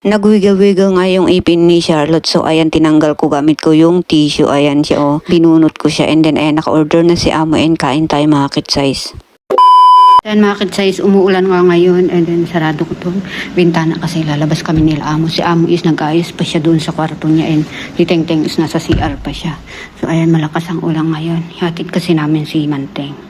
Nagwiggle-wiggle nga yung ipin ni Charlotte. So, ayan, tinanggal ko gamit ko yung tissue. Ayan siya, oh. Binunot ko siya. And then, ayan, naka-order na si Amo and kain tayo mga kid size. Then mga size umuulan nga ngayon and then sarado ko tong bintana kasi lalabas kami nila amo. Si amo is nag-ayos pa siya doon sa kwarto niya and si Teng Teng is nasa CR pa siya. So ayan malakas ang ulan ngayon. Hatid kasi namin si Manteng.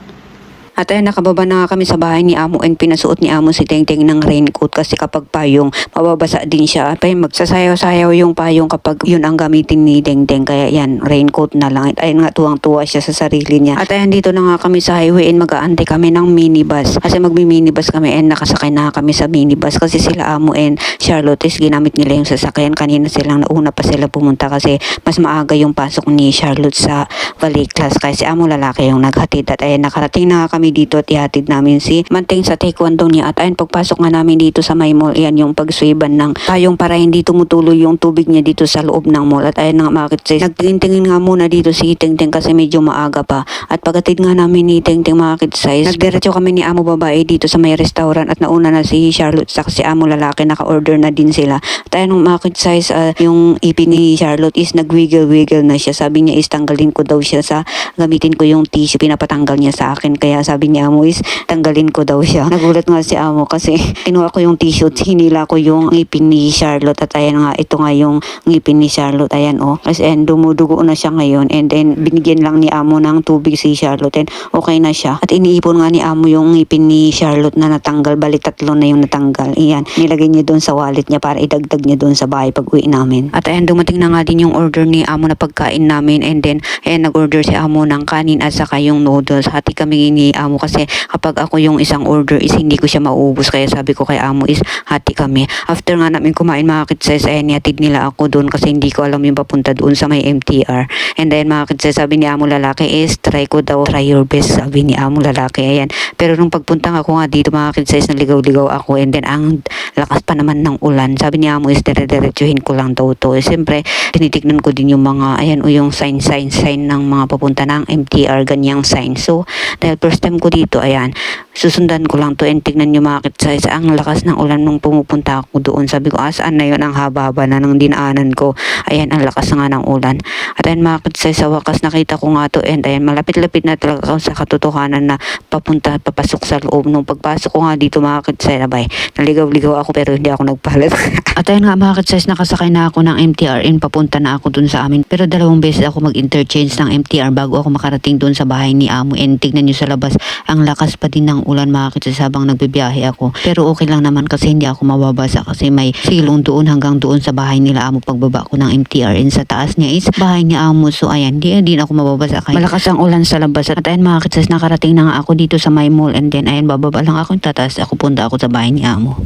At ayan, nakababa na kami sa bahay ni Amo and pinasuot ni Amo si Teng Teng ng raincoat kasi kapag payong, mababasa din siya. At ayun, magsasayaw-sayaw yung payong kapag yun ang gamitin ni Teng Teng. Kaya yan, raincoat na lang. At ayun nga, tuwang-tuwa siya sa sarili niya. At ayan, dito na nga kami sa highway and mag-aantay kami ng minibus. Kasi magmi-minibus kami and nakasakay na kami sa minibus kasi sila Amo and Charlotte is ginamit nila yung sasakyan. Kanina silang nauna pa sila pumunta kasi mas maaga yung pasok ni Charlotte sa valley class kasi amo lalaki yung naghatid at ayun nakarating na nga dito at ihatid namin si Manteng sa taekwondo niya. At ayun pagpasok nga namin dito sa may mall yan yung pagswiban ng payong para hindi tumutuloy yung tubig niya dito sa loob ng mall. At ayun nga makit size nagtingin-tingin nga muna dito si Teng kasi medyo maaga pa. At pagkatid nga namin ni Teng makit size nagdiretso kami ni amo babae dito sa may restaurant at nauna na si Charlotte sa si amo lalaki naka-order na din sila. At ayun makit size ah, yung ipin ni Charlotte is nagwiggle-wiggle na siya. Sabi niya is tanggalin ko daw siya sa gamitin ko yung tissue pinapatanggal niya sa akin. Kaya sabi ni amo is tanggalin ko daw siya. Nagulat nga si amo kasi kinuha ko yung tissue hinila ko yung ngipin ni Charlotte at ayan nga ito nga yung ngipin ni Charlotte. Ayan oh. Kasi and dumudugo na siya ngayon and then binigyan lang ni amo ng tubig si Charlotte and okay na siya. At iniipon nga ni amo yung ngipin ni Charlotte na natanggal bali tatlo na yung natanggal. Iyan nilagay niya doon sa wallet niya para idagdag niya doon sa bahay pag uwi namin. At ayan dumating na nga din yung order ni amo na pagkain namin and then ayan nag-order si amo ng kanin at saka yung noodles. Hati kami ni amo kasi kapag ako yung isang order is hindi ko siya mauubos. Kaya sabi ko kay amo is hati kami. After nga namin kumain mga kitses ayan niatid nila ako doon kasi hindi ko alam yung papunta doon sa may MTR and then mga kitses sabi ni amo lalaki is try ko daw try your best sabi ni amo lalaki. Ayan. Pero nung pagpunta ako nga dito mga kitses naligaw-ligaw ako. And then ang lakas pa naman ng ulan. Sabi ni amo is dire-diretsuhin ko lang daw to. Siyempre tinitignan ko din yung mga ayan o yung sign sign sign ng mga papunta ng MTR ganyang sign. So dahil first time ko dito ayan susundan ko lang to and tignan nyo mga size ang lakas ng ulan nung pumupunta ako doon. Sabi ko asaan na yun? Ang haba-haba na ng dinaanan ko. Ayan ang lakas nga ng ulan. At ayan mga size sa wakas nakita ko nga to and ayan malapit-lapit na talaga ako sa katotohanan na papunta papasok sa loob. Nung pagpasok ko nga dito mga size abay naligaw-ligaw ako pero hindi ako nagpalit. At ayan nga mga size nakasakay na ako ng MTR and papunta na ako dun sa amin. Pero dalawang beses ako mag-interchange ng MTR bago ako makarating dun sa bahay ni Amo. And tignan nyo sa labas ang lakas pa din ng ulan mga kids habang nagbibiyahe ako. Pero okay lang naman kasi hindi ako mababasa kasi may silong doon hanggang doon sa bahay nila. Amo pagbaba ko ng MTR and sa taas niya is bahay ni Amo so ayan di din ako mababasa kaya malakas ang ulan sa labas at ayan kids nakarating na nga ako dito sa my mall. And then ayan bababa lang ako. Tataas ako punta ako sa bahay ni Amo